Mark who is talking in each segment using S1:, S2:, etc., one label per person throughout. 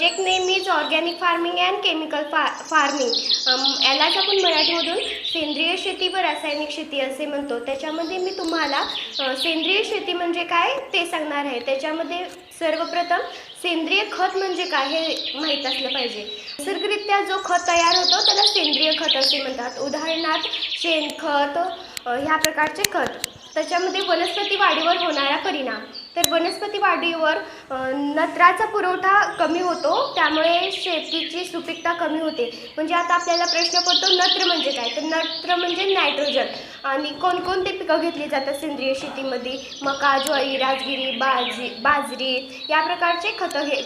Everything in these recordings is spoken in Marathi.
S1: Project name is organic farming and chemical फा फार्मिंग यालाच आपण मराठीमधून सेंद्रिय शेती व रासायनिक शेती असे म्हणतो. त्याच्यामध्ये मी तुम्हाला सेंद्रिय शेती म्हणजे काय ते सांगणार आहे. त्याच्यामध्ये सर्वप्रथम सेंद्रिय खत म्हणजे काय हे माहीत असलं पाहिजे. नैसर्गिकरित्या जो खत तयार होतो त्याला सेंद्रिय खत असे म्हणतात. उदाहरणार्थ शेणखत ह्या प्रकारचे खत. त्याच्यामध्ये वनस्पती वाढीवर होणारा परिणाम. तर वनस्पती वाढीवर नत्राचा पुरवठा कमी होतो त्यामुळे शेतीची सुपीकता कमी होते. म्हणजे आता आपल्याला प्रश्न पडतो नत्र म्हणजे काय? तर नत्र म्हणजे नायट्रोजन. आणि कोणकोणते पिकं घेतली जातात सेंद्रिय शेतीमध्ये? मका ज्वारी राजगिरी बाजी बाजरी या प्रकारचे खतं घे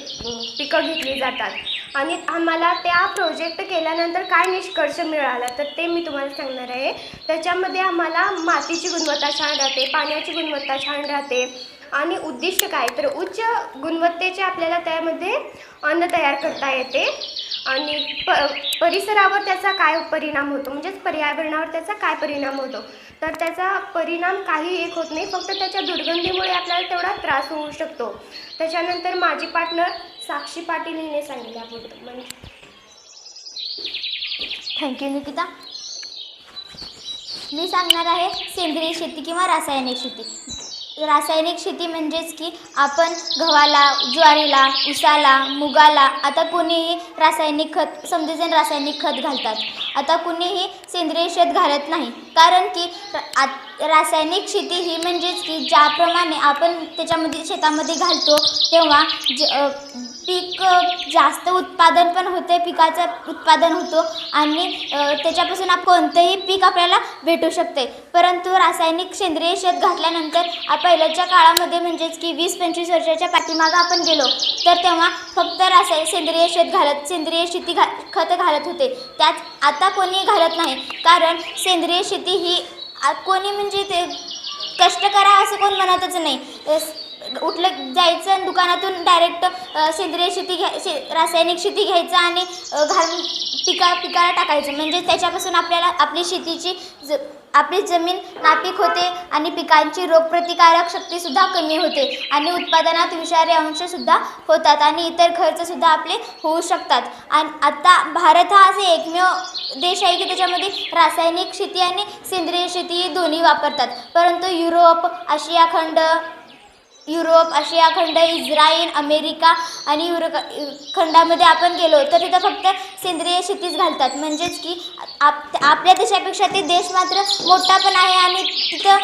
S1: पिकं घेतली जातात. आणि आम्हाला त्या प्रोजेक्ट केल्यानंतर काय निष्कर्ष मिळाला तर ते मी तुम्हाला सांगणार आहे. त्याच्यामध्ये आम्हाला मातीची गुणवत्ता छान राहते पाण्याची गुणवत्ता छान राहते. आणि उद्दिष्ट काय? तर उच्च गुणवत्तेचे आपल्याला त्यामध्ये अन्न तयार करता येते. आणि प परिसरावर त्याचा काय परिणाम होतो? म्हणजेच पर्यावरणावर त्याचा काय परिणाम होतो? तर त्याचा परिणाम काही एक होत नाही. फक्त त्याच्या दुर्गंधीमुळे आपल्याला तेवढा त्रास होऊ शकतो. त्याच्यानंतर माझी पार्टनर साक्षी पाटील हिने सांगितल्याबद्दल म्हणजे
S2: थँक्यू निकिता मी सांगणार आहे सेंद्रिय शेती किंवा रासायनिक शेती. रासायनिक शेती म्हणजेच की आपण गव्हाला ज्वारीला उसाला मुगाला आता कोणीही रासायनिक खत समजेजण रासायनिक खत घालतात. आता कुणीही सेंद्रिय शेत घालत नाही. कारण की आ आत रासायनिक शेती ही म्हणजेच की ज्याप्रमाणे आपण त्याच्यामध्ये शेतामध्ये घालतो तेव्हा ज पीक जास्त उत्पादन पण होते पिकाचं उत्पादन होतो आणि त्याच्यापासून आप कोणतंही पीक आपल्याला भेटू शकते परंतु रासायनिक सेंद्रिय शेत घातल्यानंतर पहिल्याच्या काळामध्ये म्हणजेच की वीस पंचवीस वर्षाच्या पाठीमागं आपण गेलो तर तेव्हा फक्त रासायनिक सेंद्रिय शेत घालत सेंद्रिय शेती घा खतं घालत होते. त्यात आता कोणी घालत नाही कारण सेंद्रिय शेती ही कोणी म्हणजे ते कष्ट करा असं कोण म्हणतच नाही. उठलं जायचं आणि दुकानातून डायरेक्ट सेंद्रिय शेती घ्या शे रासायनिक शेती घ्यायचं आणि घालून पिका पिकाला टाकायचं. म्हणजे त्याच्यापासून आपल्याला आपली शेतीची ज आपली जमीन नापीक होते आणि पिकांची रोगप्रतिकारक शक्तीसुद्धा कमी होते आणि उत्पादनात विषारी अंशसुद्धा होतात आणि इतर खर्चसुद्धा आपले होऊ शकतात. आणि आता भारत हा असे एकमेव देश आहे की त्याच्यामध्ये रासायनिक शेती आणि सेंद्रिय शेती दोन्ही वापरतात. परंतु युरोप आशिया खंड युरोप आशिया खंड इस्रायल अमेरिका आणि युरो खंडामध्ये आपण गेलो तर तिथं फक्त सेंद्रिय शेतीच घालतात. म्हणजेच की आप आपल्या देशापेक्षा ते देश मात्र मोठा पण आहे आणि तिथं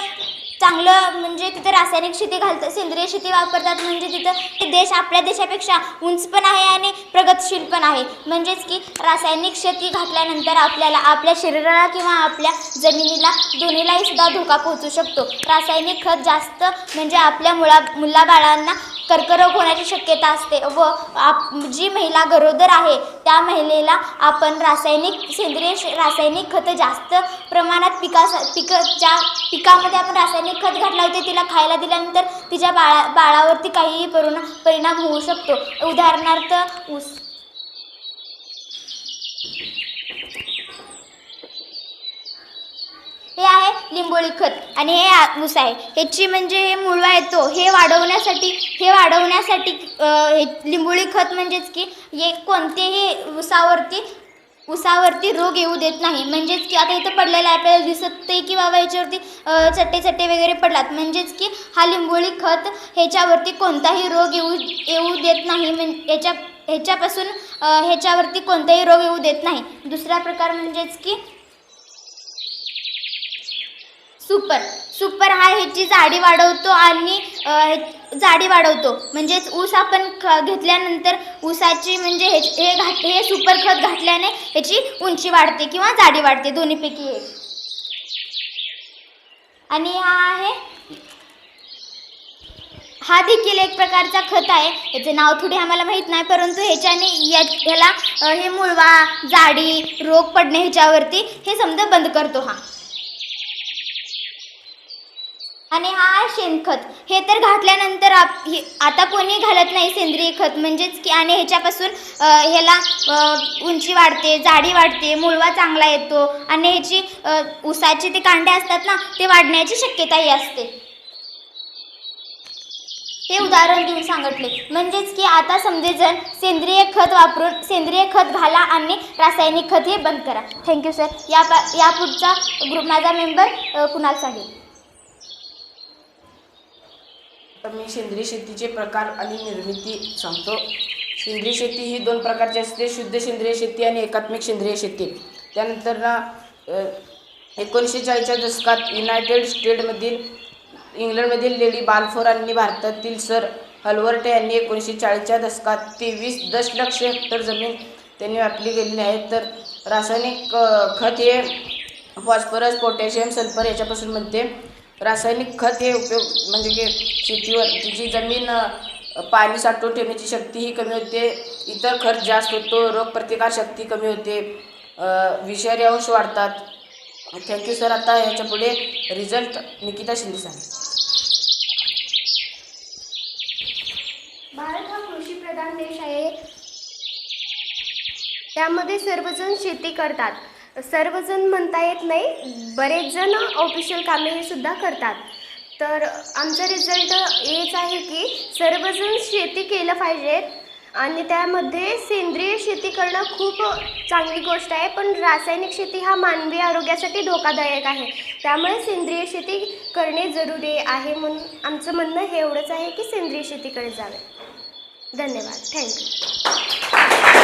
S2: चांगलं म्हणजे तिथं रासायनिक शेती घालतात सेंद्रिय शेती वापरतात म्हणजे तिथं ते देश आपल्या देशापेक्षा उंच पण आहे आणि प्रगतशील पण आहे. म्हणजेच की रासायनिक शेती घातल्यानंतर आपल्याला आपल्या शरीराला किंवा आपल्या जमिनीला दोन्हीलाही सुद्धा धोका पोहोचू शकतो. रासायनिक खत जास्त म्हणजे आपल्या मुळा मुलाबाळांना कर्करोग होण्याची शक्यता असते व आप जी महिला गरोदर आहे त्या महिलेला आपण रासायनिक सेंद्रिय श- रासायनिक खतं जास्त प्रमाणात पिकास पिकाच्या पिकामध्ये आपण रासायनिक खत घातला होते तिला खायला दिल्यानंतर तिच्या बाळा बाळावरती काहीही परिणाम परिणाम होऊ शकतो. उदाहरणार्थ ऊस हे आहे लिंबोळी खत. आणि हे आ- ऊस आहे. ह्याची म्हणजे हे मुळवा येतो हे वाढवण्यासाठी हे वाढवण्यासाठी हे लिंबोळी खत म्हणजेच की हे कोणतेही ऊसावरती ऊसावरती रोग येऊ देत नाही. म्हणजेच की आता इथं पडलेलं आहे आपल्याला दिसत ते की बाबा याच्यावरती चट्टे चट्टे वगैरे पडलात. म्हणजेच की हा लिंबोळी खत ह्याच्यावरती कोणताही रोग येऊ येऊ देत नाही. म्हण याच्या ह्याच्यापासून ह्याच्यावरती कोणताही रोग येऊ देत नाही. दुसरा प्रकार म्हणजेच की सुपर सुपर हा ह्याची जाडी वाढवतो आणि जाडी वाढवतो. म्हणजेच ऊस आपण ख घेतल्यानंतर ऊसाची म्हणजे हे हे घात हे सुपर खत घातल्याने ह्याची उंची वाढते किंवा जाडी वाढते दोन्हीपैकी एक. आणि हा आहे हा देखील एक प्रकारचा खत आहे. याचं नाव थोडी आम्हाला माहीत नाही परंतु ह्याच्याने या ह्याला हे मुळवा जाडी रोग पडणे ह्याच्यावरती हे समजा बंद करतो हा. आणि हा आहे शेणखत हे तर घातल्यानंतर आप हे आता कोणी घालत नाही सेंद्रिय खत. म्हणजेच की आणि ह्याच्यापासून ह्याला उंची वाढते जाडी वाढते मुळवा चांगला येतो आणि ह्याची उसाचे ऊसाचे ते कांडे असतात ना ते वाढण्याची शक्यताही असते. हे उदाहरण देऊन सांगितले. म्हणजेच की आता समजे जण सेंद्रिय खत वापरून सेंद्रिय खत घाला आणि रासायनिक खत हे बंद करा. थँक्यू सर या पा या पुढचा ग्रुप माझा मेंबर कुणाल साहेब.
S3: तर मी सेंद्रिय शेतीचे प्रकार आणि निर्मिती सांगतो. सेंद्रिय शेती ही दोन प्रकारची असते शुद्ध सेंद्रिय शेती आणि एकात्मिक सेंद्रिय शेती. त्यानंतर ना एकोणीसशे चाळीसच्या दशकात युनायटेड स्टेटमधील इंग्लंडमधील लेडी बाल्फोर आणि भारतातील सर हलवर्ट यांनी एकोणीसशे चाळीसच्या दशकात तेवीस दशलक्ष हेक्टर जमीन त्यांनी व्यापली गेलेली आहे. तर रासायनिक खत हे फॉस्फरस पोटॅशियम सल्फर याच्यापासून बनते. रासायनिक खत हे उपयोग म्हणजे की शेतीवर तिची जमीन पाणी साठवून ठेवण्याची शक्तीही कमी होते. इतर खर्च जास्त होतो रोगप्रतिकार शक्ती कमी होते. विषारी अंश वाढतात. थँक्यू सर आता याच्यापुढे रिझल्ट निकिता शिंदे सांग
S1: भारत हा कृषीप्रधान देश आहे. त्यामध्ये सर्वजण शेती करतात. सर्वजण म्हणता येत नाही बरेच जण ऑफिशियल कामे सुद्धा करतात. तर आमचा रिझल्ट हेच आहे की सर्वजण शेती केलं पाहिजेत आणि त्यामध्ये सेंद्रिय शेती करणं खूप चांगली गोष्ट आहे पण रासायनिक शेती हा मानवी आरोग्यासाठी धोकादायक आहे. त्यामुळे सेंद्रिय शेती करणे जरुरी आहे म्हणून आमचं म्हणणं हे एवढंच आहे की सेंद्रिय शेतीकडे जावे. धन्यवाद. थँक्यू